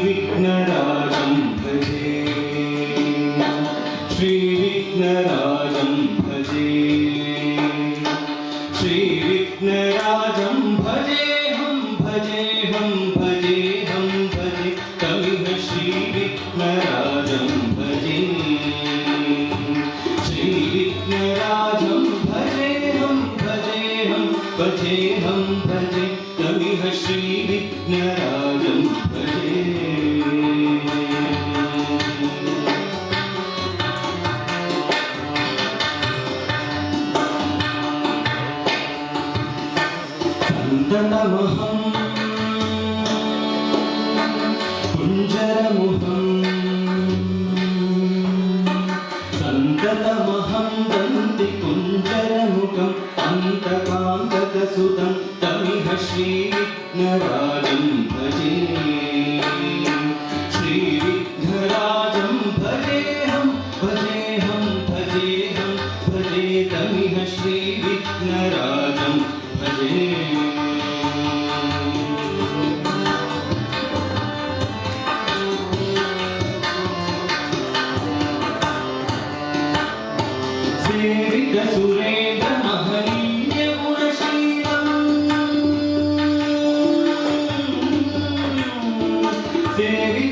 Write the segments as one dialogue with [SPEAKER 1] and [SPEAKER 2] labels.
[SPEAKER 1] श्रीविघ्नराजं भजे। श्रीविघ्नराजं भजेऽहं भजेऽहं भजे कविः श्रीविघ्नराजं भजे सन्दनमहं कुञ्जरमुहं सन्ततमहं अन्तकान्तकसुतं तमिह श्रीविघ्नराजं भजे। श्रीविघ्नराजं भजेऽहं भजेऽहं भजेऽहं भजे तमिह श्रीविघ्नराजं भजे।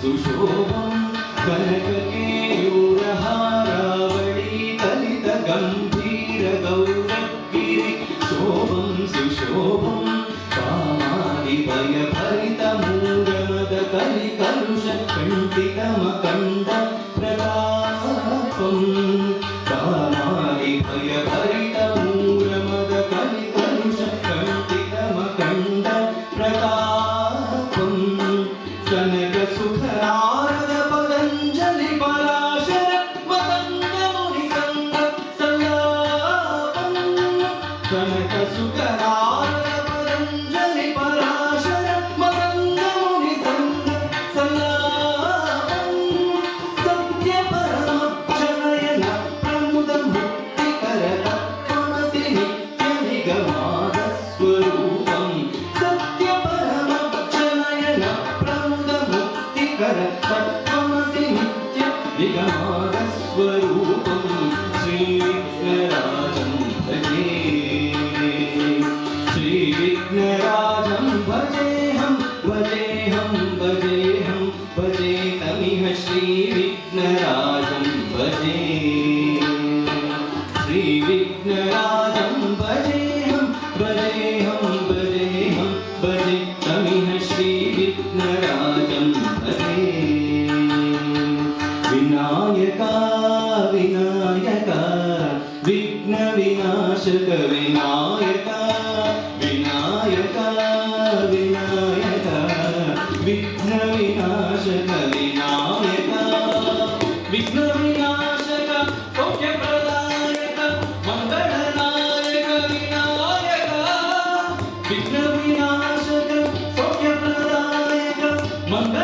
[SPEAKER 1] സുശോഭം കനകേ Come to Sugar Ram. श्रीविघ्नराजं भजे। श्रीविघ्नराजं भजेऽहं भजेऽहं भजेऽहं भजे तमिह श्रीविघ्नराजं भजे। विनायका विनायका विघ्नविनाशक विनायका विनायका విఘ్న వినాశక సౌఖ్య ప్రదాయక మంగళనాయక వినాయక విఘ్న వినాశక సౌఖ్య ప్రదాయక మంగళ